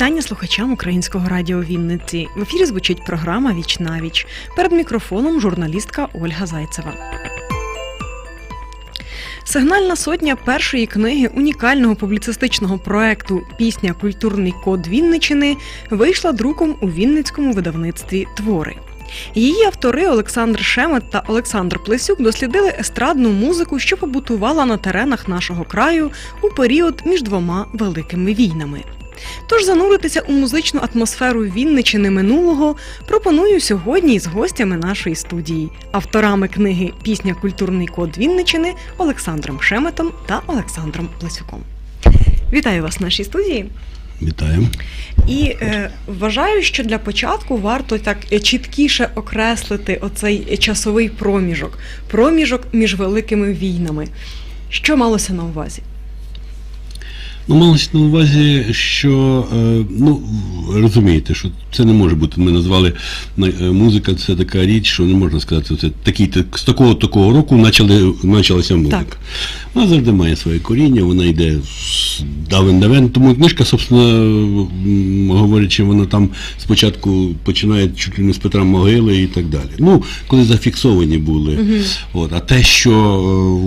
Вітання слухачам українського радіо Вінниці. В ефірі звучить програма Віч на віч. Перед мікрофоном журналістка Ольга Зайцева. Сигнальна сотня першої книги унікального публіцистичного проекту Пісня Культурний код Вінничини вийшла друком у Вінницькому видавництві Твори. Її автори Олександр Шемет та Олександр Плесюк дослідили естрадну музику, що побутувала на теренах нашого краю у період між двома великими війнами. Тож зануритися у музичну атмосферу Вінничини минулого пропоную сьогодні із гостями нашої студії, авторами книги Пісня Культурний код Вінничини Олександром Шеметом та Олександром Плесюком. Вітаю вас в нашій студії. Вітаємо. І е, вважаю, що для початку варто так е, чіткіше окреслити оцей часовий проміжок, проміжок між великими війнами. Що малося на увазі? Ну, малося на увазі, що е, ну розумієте, що це не може бути. Ми назвали е, музика, це така річ, що не можна сказати, це такий так, з такого такого року почали, почалася музика. Так. Вона завжди має своє коріння, вона йде з давен давен. Тому книжка, собственно, говорячи, вона там спочатку починає чуть ли не з Петра Могили і так далі. Ну, коли зафіксовані були. От, а те, що е,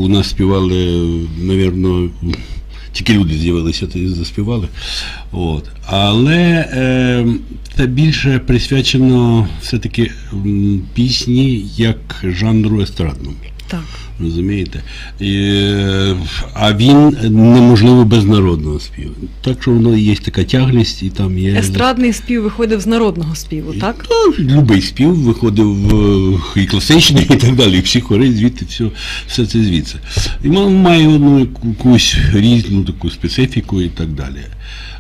у нас співали, навірно, тільки люди з'явилися і заспівали. От. Але е, це більше присвячено все-таки пісні як жанру естрадному. Так. Розумієте? І, а він неможливо без народного співу. Так що воно є така тяглість, і там є. Естрадний спів виходив з народного співу, так? Ну, любий спів виходив е, і класичний, і так далі, і всі хори, звідти все, все це звідси. І воно має одну якусь різну таку специфіку і так далі.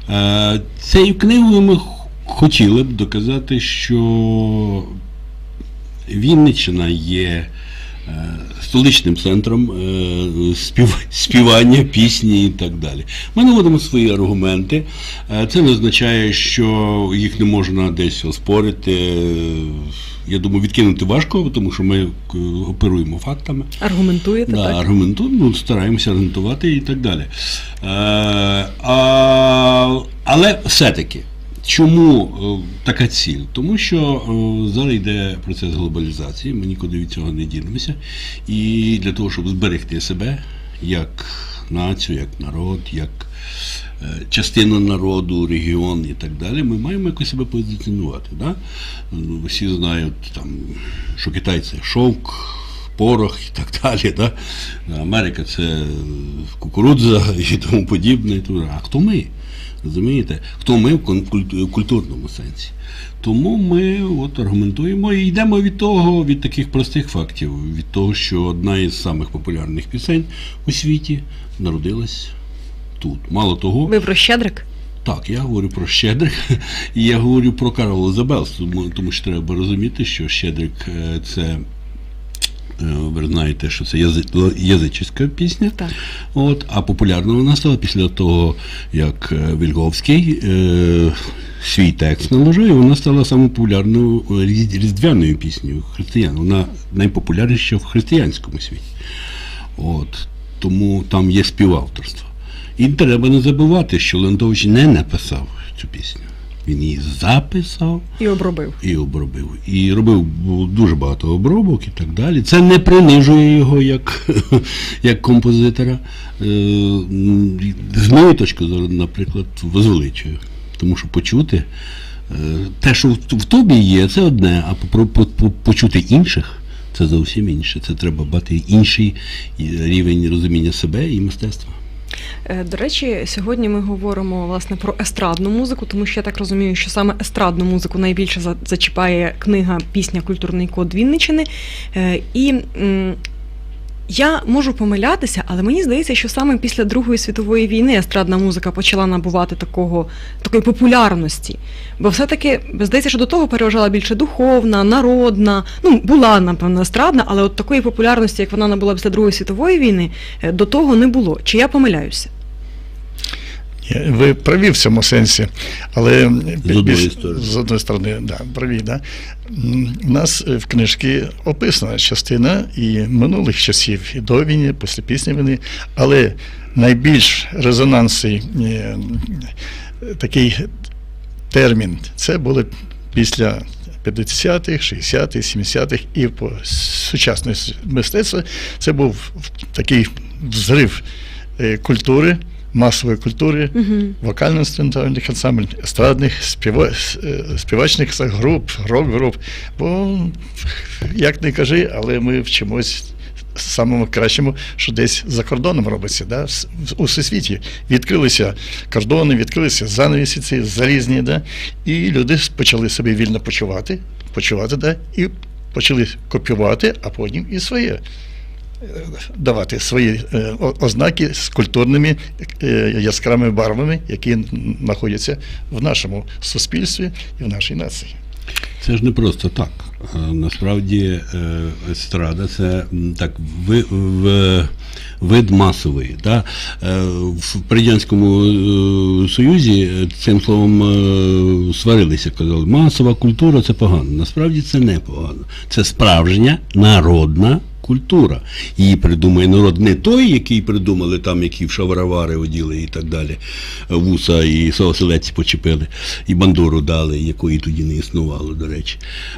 Е, Цією книгою ми хотіли б доказати, що Вінниччина є столичним центром е, спів, співання, пісні і так далі. Ми наводимо свої аргументи. Е, Це не означає, що їх не можна десь оспорити. Е, Я думаю, відкинути важко, тому що ми е, оперуємо фактами. Аргументуєте, Да, так? аргументуємо, ну, стараємося аргументувати і так далі. Е, а, але все-таки, чому е, така ціль? Тому що е, зараз йде процес глобалізації, ми нікуди від цього не дінемося. І для того, щоб зберегти себе як націю, як народ, як е, частину народу, регіон і так далі, ми маємо якось себе позиціонувати. Да? Ну, Всі знають, там, що Китай це шовк, порох і так далі. Да? Америка це кукурудза і тому подібне. А хто ми? Розумієте? Хто ми в культурному сенсі? Тому ми от аргументуємо і йдемо від того, від таких простих фактів, від того, що одна із самих популярних пісень у світі народилась тут. Мало того, Ви про Щедрик? так, я говорю про Щедрик, і я говорю про Каролу Забелс, тому, що треба розуміти, що Щедрик е, це, ви знаєте, що це язи- язичська пісня. Так. От, а популярна вона стала після того, як е, Вільговський е, свій текст наложив, і вона стала самою популярною е, різ- різдвяною піснею християн. Вона найпопулярніша в християнському світі. От, тому там є співавторство. І треба не забувати, що Леонтович не написав цю пісню. Він її записав І обробив. і обробив. І робив дуже багато обробок і так далі. Це не принижує його як, як композитора. Е, З моєї точки зору, наприклад, возвеличує. Тому що почути е, те, що в тобі є, це одне, а почути інших. Це зовсім інше. Це треба мати інший е, рівень розуміння себе і мистецтва. Е, До речі, сьогодні ми говоримо власне про естрадну музику, тому що я так розумію, що саме естрадну музику найбільше зачіпає книга Пісня Культурний код Вінничини. Е, І я можу помилятися, але мені здається, що саме після Другої світової війни естрадна музика почала набувати такого, такої популярності. Бо все-таки здається, що до того переважала більше духовна, народна. Ну, була, напевно, естрадна, але от такої популярності, як вона набула після Другої світової війни, е, до того не було. Чи я помиляюся? Ви праві в цьому сенсі, але З одної сторони. з одної сторони, да, праві, да. У нас е, в книжці описана частина і минулих часів, і до війни, після пісні війни, але найбільш резонансний е, такий термін. Це було після 50-х, 60-х, 70-х і по сучасне мистецтво це був такий взрив е, масової культури, вокально-інструментальних ансамблів, естрадних, співа, е, співачних груп, рок-груп. Бо як не кажи, але ми вчимось самому кращому, що десь за кордоном робиться, да? у всесвіті. Відкрилися кордони, відкрилися занавіси ці залізні, да? і люди почали себе вільно почувати, почувати, да? і почали копіювати, а потім і своє. Давати свої е, ознаки з культурними е, яскравими барвами, які знаходяться в нашому суспільстві і в нашій нації. Це ж не просто так. Е, Насправді естрада це так ви, в, вид масовий. Да? В Радянському Союзі цим словом сварилися, казали, масова культура це погано. Насправді це не погано. Це справжня народна культура. Її придумає народ не той, який придумали там, які в шаваровари оділи і так далі, вуса і соселець почепили, і бандуру дали, якої тоді не існувало, до речі.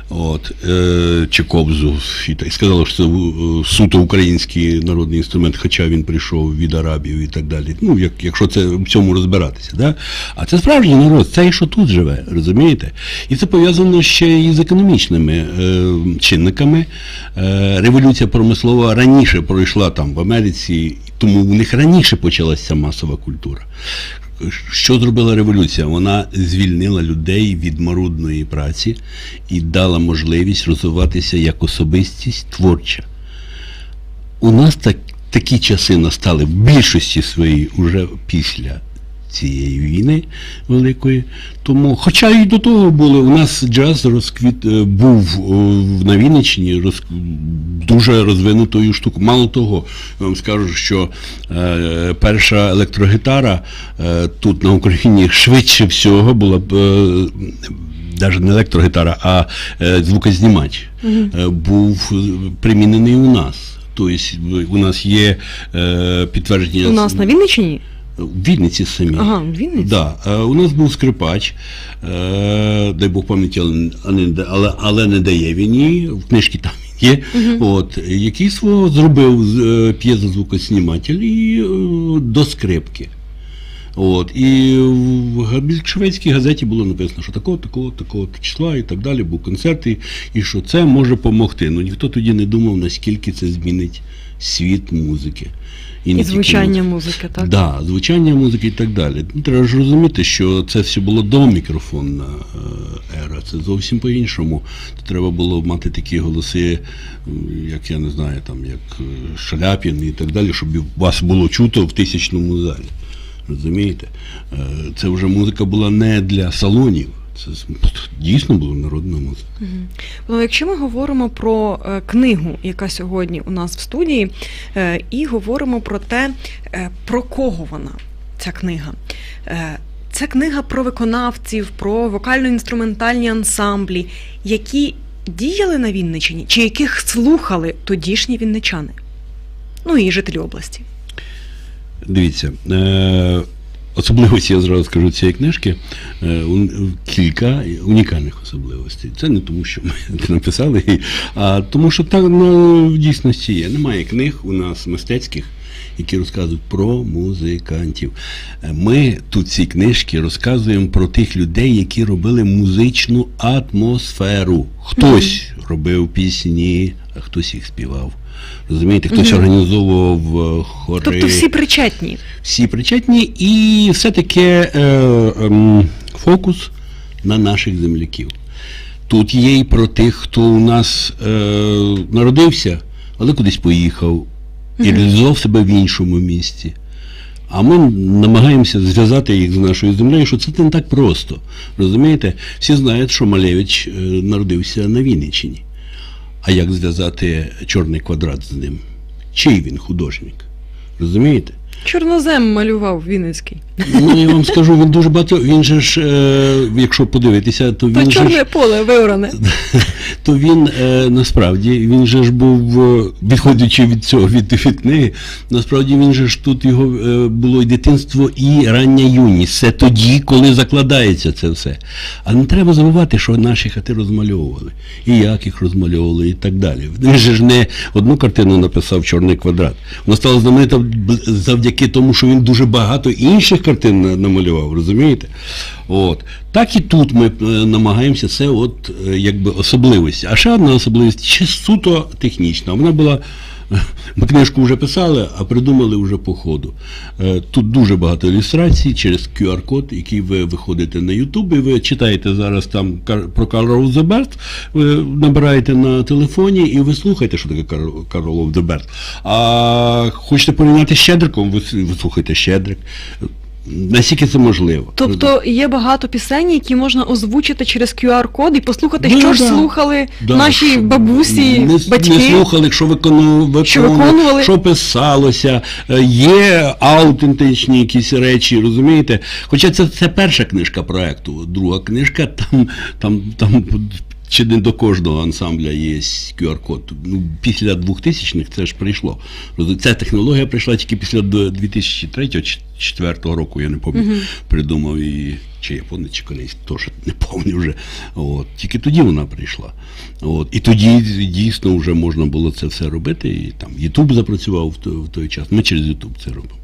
От, е, чи кобзу. І, так, сказали, що це е, суто український народний інструмент, хоча він прийшов від Арабів і так далі. Ну, як, якщо це в цьому розбиратися. Да? А це справжній народ, це і що тут живе, розумієте? І це пов'язано ще і з економічними е, чинниками. Е, революція промислова раніше пройшла там в Америці, тому у них раніше почалася масова культура. Що зробила революція? Вона звільнила людей від марудної праці і дала можливість розвиватися як особистість творча. У нас так, такі часи настали в більшості своїй уже після цієї війни великої. Тому, хоча і до того були, у нас джаз розквіт е, був о, на Вінниччині роз, дуже розвинутою штукою. Мало того, я вам скажу, що е, перша електрогітара е, тут на Україні швидше всього була б. Е, навіть не електрогітара, а е, звукознімач е, був е, примінений у нас. Тобто у нас є е, підтвердження У нас на Вінниччині? В Вінниці самі. Ага, в Вінниці? Да. Е, у нас був скрипач, е, дай Бог пам'яті, але, але, не- дає війні, в книжці там є, от, який свого зробив е, п'єзозвукосніматель і до скрипки. От, і в шведській газеті було написано, що такого, такого, такого числа і так далі, був концерт, і, і що це може допомогти. Ну ніхто тоді не думав, наскільки це змінить світ музики. Не І звучання музики. музики, так? Да, звучання музики і так далі. Ну, Треба ж розуміти, що це все було домікрофонна е, ера. Це зовсім по-іншому. Треба було мати такі голоси, як я не знаю, там як е, Шаляпін і так далі, щоб вас було чуто в тисячному залі. Розумієте? Е, Це вже музика була не для салонів. Це дійсно була народна музика. Ну, якщо ми говоримо про е, книгу, яка сьогодні у нас в студії, е, і говоримо про те, е, про кого вона, ця книга. Е, це книга про виконавців, про вокально-інструментальні ансамблі, які діяли на Вінниччині, чи яких слухали тодішні вінничани, ну і жителі області. Дивіться, е, особливості, я зразу скажу цієї книжки, е, кілька унікальних особливостей. Це не тому, що ми це написали, а тому, що так ну, в дійсності є. Немає книг у нас мистецьких. Які розказують про музикантів. Е, Ми тут ці книжки розказуємо про тих людей, які робили музичну атмосферу. Хтось робив пісні, хтось їх співав. Розумієте, хтось Мгм. організовував е, хори Тобто всі причетні. всі причетні, і все-таки е, ем, фокус на наших земляків. Тут є і про тих, хто у нас е, народився, але кудись поїхав і реалізував себе в іншому місці. А ми намагаємося зв'язати їх з нашою землею, що це не так просто. Розумієте? Всі знають, що Малевич е, народився на Вінниччині. А як зв'язати чорний квадрат з ним? Чий він художник? Розумієте? Чорнозем малював Вінницький. Ну, я вам скажу, він дуже багато. Він же ж, е, якщо подивитися, то То він же ж, чорне поле виоране. то він е, насправді він же ж був, е, відходячи від цього від, від книги, насправді він же ж тут його е, було і дитинство, і рання юність. Це тоді, коли закладається це все. А не треба забувати, що наші хати розмальовували, і як їх розмальовували, і так далі. Він же ж не одну картину написав Чорний квадрат. Вона стала знаменита завдяки тому, що він дуже багато інших картин намалював, розумієте? От. Так і тут ми е, намагаємося це от е, якби особливості. А ще одна особливість ще суто технічна. Вона була. е, Ми книжку вже писали, а придумали вже по ходу. Тут дуже багато ілюстрацій через QR-код, який ви виходите на YouTube, і ви читаєте зараз там про Карла Розеберт, ви набираєте на телефоні і ви слухаєте, що таке Карл Карл Розеберт. А хочете порівняти з Щедриком, ви слухаєте Щедрик. Наскільки це можливо? Тобто є багато пісень, які можна озвучити через QR-код і послухати, Да, що ж слухали Да, наші бабусі, не, батьки. Не слухали, що виконували, Що виконували. що писалося. Е, Є аутентичні якісь речі, розумієте? Хоча це, це перша книжка проекту, друга книжка, там, там, там чи не до кожного ансамбля є QR-код. Ну, після 2000-х це ж прийшло. Ця технологія прийшла тільки після 2003-2004 року, я не пам'ятаю, придумав її, чи японець, чи корейський, теж не пам'ятаю вже. От. Тільки тоді вона прийшла. От. І тоді дійсно вже можна було це все робити. І там Ютуб запрацював в той, в той час. Ми через Ютуб це робимо.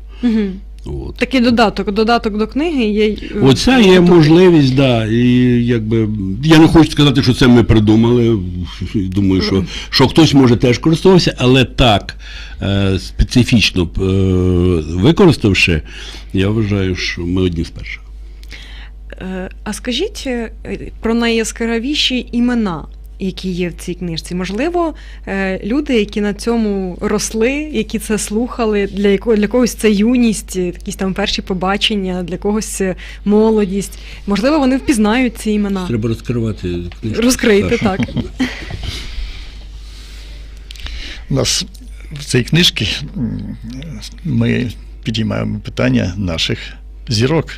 От. Такий додаток, додаток до книги є. е, є в можливість, да. І якби я не хочу сказати, що це ми придумали. Думаю, що, що хтось може теж користувався, але так е, специфічно е, використавши, я вважаю, що ми одні з перших. А скажіть про найяскравіші імена, які є в цій книжці. Можливо, е, люди, які на цьому росли, які це слухали, для якого для когось це юність, якісь там перші побачення, для когось молодість. Можливо, вони впізнають ці імена. Треба розкривати книжку. Розкрийте Саша. так. У нас в цій книжці ми підіймаємо питання наших зірок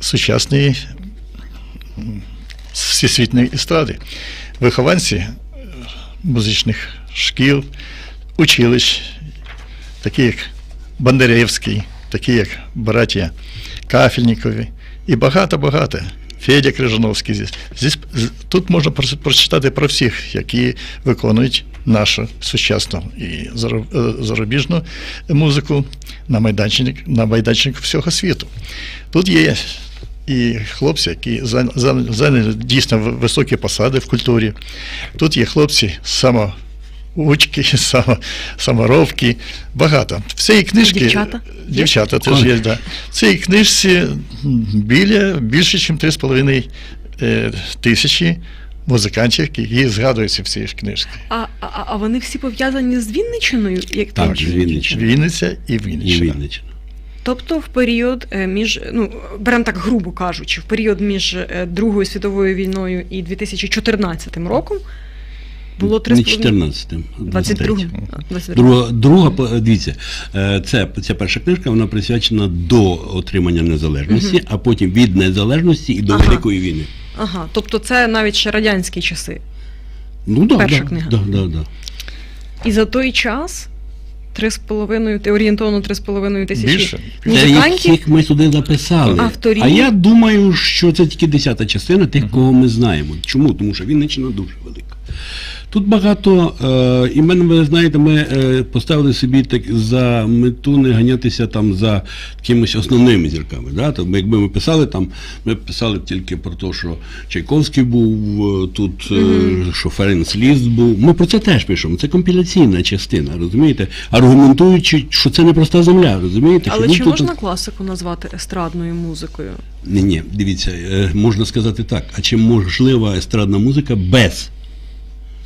сучасної всесвітньої естради. Вихованці е, музичних шкіл, училищ, такі як Бондаревський, такі як браття Кафельнікові і багато-багато. Федя Крижановський. Здесь. Здесь, тут можна прочитати про всіх, які виконують нашу сучасну і е, зарубіжну музику на майданчик, на майданчик всього світу. Тут є і хлопці, які зай- зай- зайняли дійсно високі посади в культурі. Тут є хлопці само. Учки, само, саморобки, багато. В цій книжці Дівчата? дівчата теж є, да. В цій книжці біля більше, ніж 3,5 е, тисячі музикантів, які згадуються в цій ж книжці. А, а, а вони всі пов'язані з Вінничиною? Як Так, Вінниччини. Вінниця і І Вінниччина. Тобто в період е, між, ну беремо так грубо кажучи, в період між е, Другою світовою війною і 2014 роком було три Не 14-м, 22 23-м. 22. Друга, друга, дивіться, е, це, ця перша книжка, вона присвячена до отримання незалежності, а потім від незалежності і до Ага. Великої війни. Ага, тобто це навіть ще радянські часи. Ну, да, Перша да, книга. Да, да, да. І за той час три з половиною, ти- орієнтовно три з половиною тисячі Більше. Музикантів. яких ми сюди записали. Авторів. А я думаю, що це тільки десята частина тих, кого ми знаємо. Чому? Тому що Вінниччина дуже велика. Тут багато е, імен, ви знаєте, ми е, поставили собі так за мету не ганятися там за якимись основними зірками. Да? Тобто, якби ми писали там, ми писали б тільки про те, що Чайковський був е, тут, е, що Ференц Ліст був. Ми про це теж пишемо. Це компіляційна частина, розумієте? Аргументуючи, що це не проста земля, розумієте? Але що чи він тут- можна класику назвати естрадною музикою? ні, ні, дивіться, е, можна сказати так. А чи можлива естрадна музика без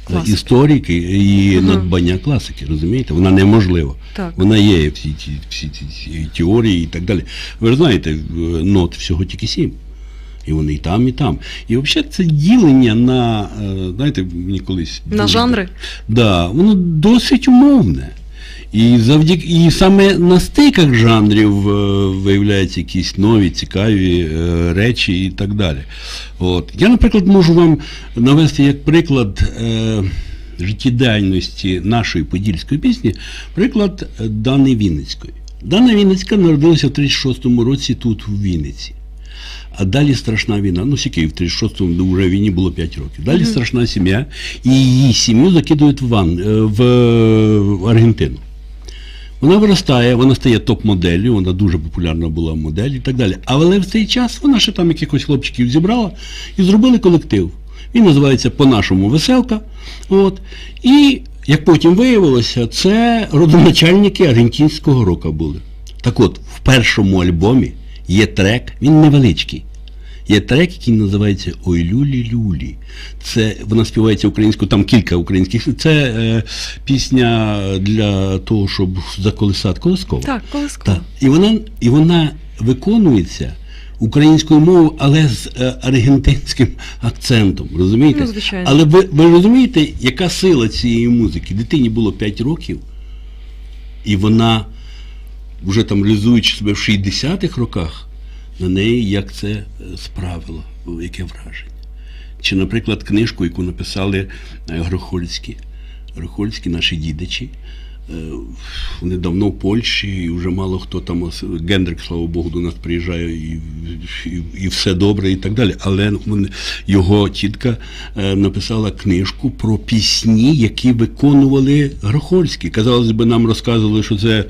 Класики. історики і угу. надбання класики, розумієте? Вона неможлива. Так. Вона є всі ці всі ці теорії і так далі. Ви ж знаєте, е, нот всього тільки сім. І вони і там, і там. І взагалі це ділення на, е, знаєте, мені колись. На жанри? Да, воно досить умовне. І завдяки і саме на стиках жанрів е, виявляються якісь нові, цікаві е, речі і так далі. От. Я, наприклад, можу вам навести як приклад е, життєдіяльності нашої подільської пісні, приклад е, Дани Вінницької. Дана Вінницька народилася в 36-му році тут, в Вінниці. А далі страшна війна. Ну, скільки в 36-му вже війні було 5 років. Далі страшна сім'я, і її сім'ю закидують в, Ван, в, в Аргентину. Вона виростає, вона стає топ-моделлю, вона дуже популярна була модель і так далі. Але в цей час вона ще там якихось хлопчиків зібрала і зробили колектив. Він називається По-нашому веселка. От. І, як потім виявилося, це родоначальники аргентинського рока були. Так от, в першому альбомі є трек, він невеличкий. Є трек, який називається Ой люлі люлі. Це вона співається українською, там кілька українських. Це е, пісня для того, щоб заколисати колискова. Так, колисково. Так. І вона, і вона виконується українською мовою, але з е, аргентинським акцентом. Розумієте? Ну, звичайно. Але ви, ви розумієте, яка сила цієї музики? Дитині було 5 років, і вона, вже там реалізуючи себе в 60-х роках, на неї як це е, справило, яке враження. Чи, наприклад, книжку, яку написали е, Грохольські, Грохольські наші дідичі. Е, Вони давно в Польщі, і вже мало хто там, Гендрик, слава Богу, до нас приїжджає, і, і, і все добре, і так далі. Але його тітка написала книжку про пісні, які виконували Грохольські. Казалось би, нам розказували, що це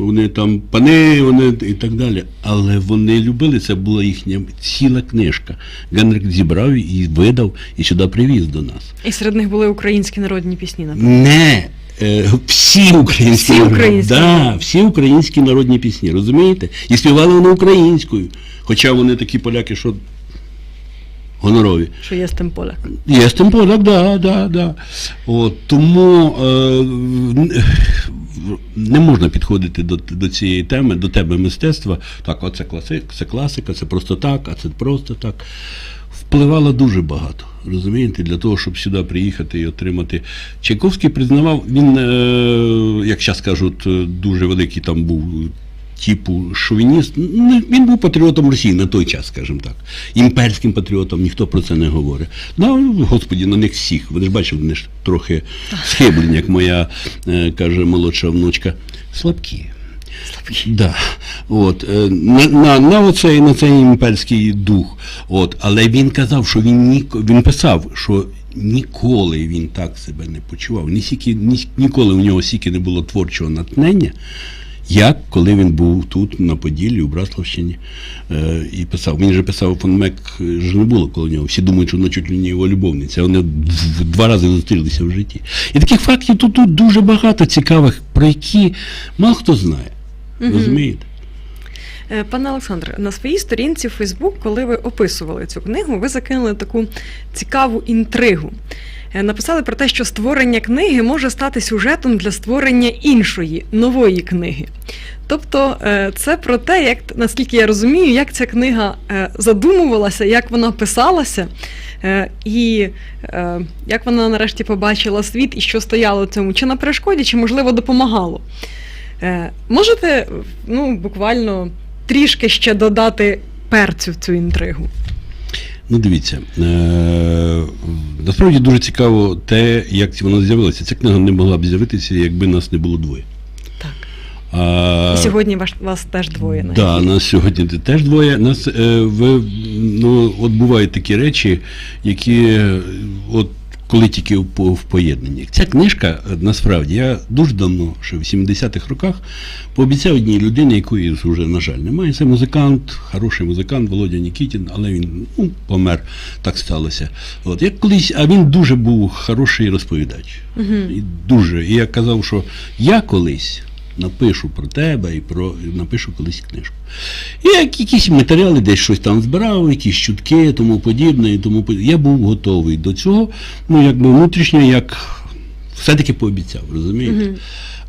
вони там пани, вони і так далі. Але вони любили, це була їхня ціла книжка. Генрик зібрав і видав, і сюди привіз до нас. І серед них були українські народні пісні, напевно. Не е, всі українські Всі українські. да, всі українські народні пісні, розумієте? І співали вони українською. Хоча вони такі поляки, що гонорові. Що є з тим поляк. Є тим поляк, да, да, да. От, тому е, не можна підходити до, до цієї теми, до теми мистецтва. Так, оце класика, це класика, це просто так, а це просто так. Впливало дуже багато, розумієте, для того, щоб сюди приїхати і отримати. Чайковський признавав, він, е, як зараз кажуть, дуже великий там був типу шовініст. Ну, Він був патріотом Росії на той час, скажімо так. Імперським патріотом, ніхто про це не говорить. Ну, господі, на них всіх. Ви ж бачите, вони ж трохи схиблені, як моя е, каже молодша внучка. Слабкі. Да. От, е, на, на, на, оцей, на цей імперський дух. От, але він казав, що він ніко, він писав, що ніколи він так себе не почував. Ні, сіки, ні, ніколи у нього стільки не було творчого натхнення, як коли він був тут, на Поділлі, у Браславщині, е, і писав. Він же писав фон Мек е, ж не було коло нього. Всі думають, що вона чуть ли не його любовниця. Вони два рази зустрілися в житті. І таких фактів тут, тут дуже багато цікавих, про які мало хто знає. Розумієте? Е, Пане Олександре, на своїй сторінці в Фейсбук, коли ви описували цю книгу, ви закинули таку цікаву інтригу. Е, Написали про те, що створення книги може стати сюжетом для створення іншої нової книги. Тобто, е, це про те, як наскільки я розумію, як ця книга е, задумувалася, як вона писалася, і як вона нарешті побачила світ і що стояло цьому, чи на перешкоді, чи можливо допомагало. Можете ну, буквально трішки ще додати перцю в цю інтригу? Ну, дивіться, е- насправді дуже цікаво те, як вона з'явилася. Ця книга не могла б з'явитися, якби нас не було двоє. Так. А, І сьогодні вас, вас теж двоє. Так, Да, нас сьогодні теж двоє. Нас е, ви, ну, от бувають такі речі, які е, от коли тільки в, по- в поєднанні. Ця книжка, е, насправді, я дуже давно, ще в 70-х роках, пообіцяв одній людині, якої вже, на жаль, немає. Це музикант, хороший музикант Володя Нікітін, але він ну, помер, так сталося. От, як колись, а він дуже був хороший розповідач. І дуже. І я казав, що я колись напишу про тебе і про напишу колись книжку. І як якісь матеріали, десь щось там збирав, якісь чутки, тому подібне, і тому подібне. Я був готовий до цього, ну якби внутрішньо, як все-таки пообіцяв, розумієте?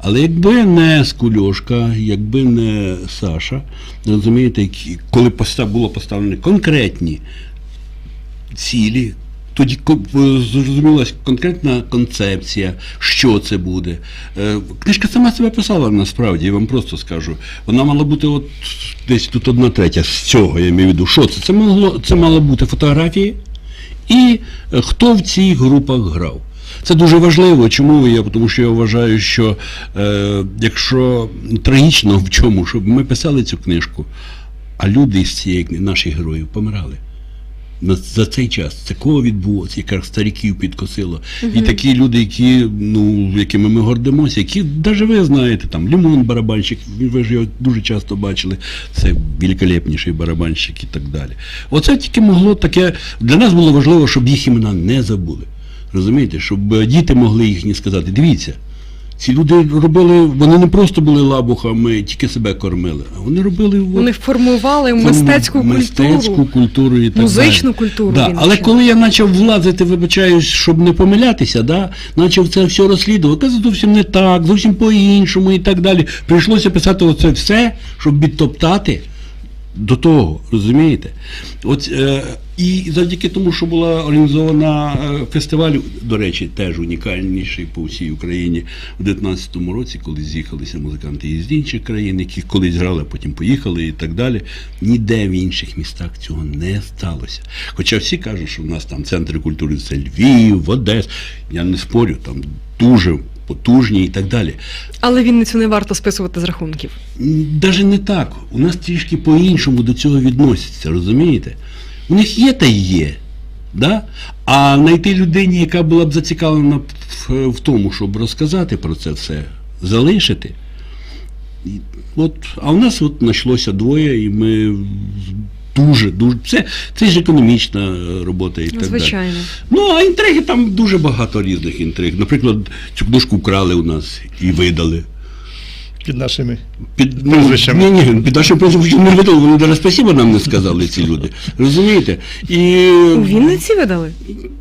Але якби не Скульошка, якби не Саша, розумієте, коли поста- було поставлені конкретні цілі, Тоді е, конкретна концепція, що це буде. Е, Книжка сама себе писала насправді, я вам просто скажу. Вона мала бути от десь тут одна третя з цього, я маю в виду. Що це? Це могло це мало бути фотографії і е, хто в цих групах грав. Це дуже важливо. Чому я? Тому що я вважаю, що е, якщо трагічно в чому, щоб ми писали цю книжку, а люди з цієї наших героїв помирали. На, за цей час був, це якраз стариків підкосило. І такі люди, які, ну, якими ми гордимося, які навіть ви знаєте, там Лімон барабанщик, ви ж його дуже часто бачили, це великолепніший барабанщик і так далі. Оце тільки могло таке. Для нас було важливо, щоб їх імена не забули. Розумієте, щоб е, діти могли їхні сказати, дивіться. Ці люди робили, вони не просто були лабухами, тільки себе кормили, а вони робили Вони формували мистецьку мистецьку культуру. культуру і так музичну культуру Да. Але коли я почав влазити, вибачаюсь, щоб не помилятися, да, почав це все розслідувати, це зовсім не так, зовсім по-іншому і так далі. Прийшлося писати оце все, щоб відтоптати до того, розумієте? От, е, і завдяки тому, що була організована е, фестиваль, до речі, теж унікальніший по всій Україні у 19-му році, коли з'їхалися музиканти із інших країн, які колись грали, а потім поїхали і так далі. Ніде в інших містах цього не сталося. Хоча всі кажуть, що в нас там центри культури це Львів, Одес. Я не спорю, там дуже потужні і так далі. Але Вінницю не варто списувати з рахунків. Навіть не так. У нас трішки по-іншому до цього відносяться, розумієте? У них є та й є. Да? А знайти людині, яка була б зацікавлена в, в тому, щоб розказати про це все, залишити. От, а у нас от знайшлося двоє, і ми дуже, дуже. Це, це ж економічна е, робота і так далі. Звичайно. Ну, а інтриги там дуже багато різних інтриг. Наприклад, цю книжку вкрали у нас і видали. Під нашими Під, ну, Прізвищами. ні, ні, під нашим прізвищем не видали, вони навіть спасибо нам не сказали, ці люди. Розумієте? І, У Вінниці видали?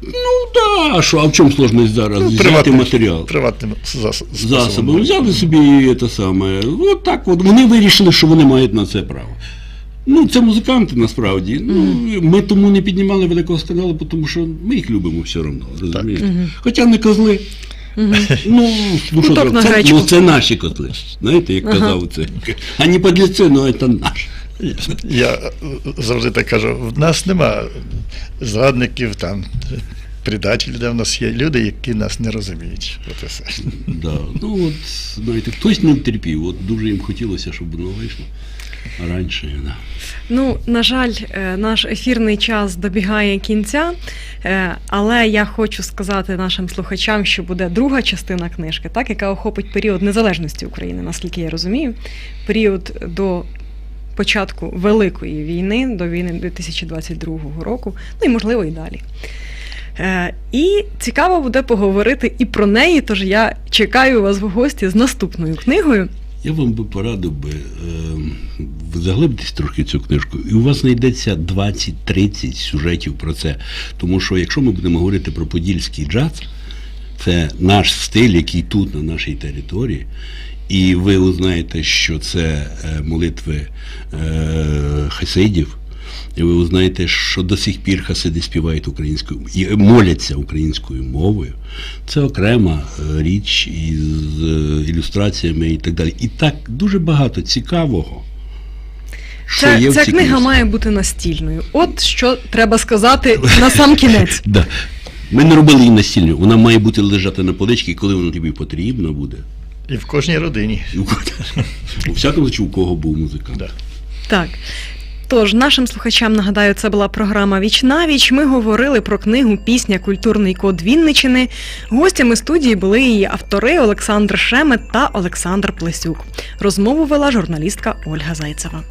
ну да, а що, а в чому сложність зараз? Взяти матеріал. приватним зас- Засоби. способом. Взяли собі те саме. От так от. Вони вирішили, що вони мають на це право. Ну, це музиканти насправді. Ну, ми тому не піднімали великого скандалу, тому що ми їх любимо все одно, розумієте? Хоча не козли. Ну, ну, що на це, ну, це наші котли. Знаєте, як казав це. А не подліці, ну це наш. Я завжди так кажу, в нас нема зрадників, там, предателів, де в нас є люди, які нас не розуміють. От і все. Да. Ну от, знаєте, хтось не втерпів, от дуже їм хотілося, щоб воно вийшло. Раніше, да. Ну, на жаль, е, наш ефірний час добігає кінця, е, але я хочу сказати нашим слухачам, що буде друга частина книжки, так, яка охопить період незалежності України, наскільки я розумію, період до початку Великої війни, до війни 2022 року, ну і можливо і далі. Е, І цікаво буде поговорити і про неї, тож я чекаю вас в гості з наступною книгою. Я вам би порадив би е, заглибитись трохи цю книжку, і у вас знайдеться 20-30 сюжетів про це. Тому що якщо ми будемо говорити про подільський джаз, це наш стиль, який тут, на нашій території, і ви узнаєте, що це е, молитви е, хасидів. І ви узнаєте, що до сих пір хасиди співають українською і моляться українською мовою. Це окрема е, річ із е, ілюстраціями і так далі. І так дуже багато цікавого. Що Ця, є в ця цій книга книжці. має бути настільною. От що треба сказати на сам кінець. Да. Ми не робили її настільною. Вона має бути лежати на поличці, коли вона тобі потрібна буде. І в кожній родині. У всякому у кого був музикант. Да. Так. Тож, нашим слухачам нагадаю, це була програма Віч на віч. Ми говорили про книгу Пісня Культурний код Вінничини. Гостями студії були її автори Олександр Шемет та Олександр Плесюк. Розмову вела журналістка Ольга Зайцева.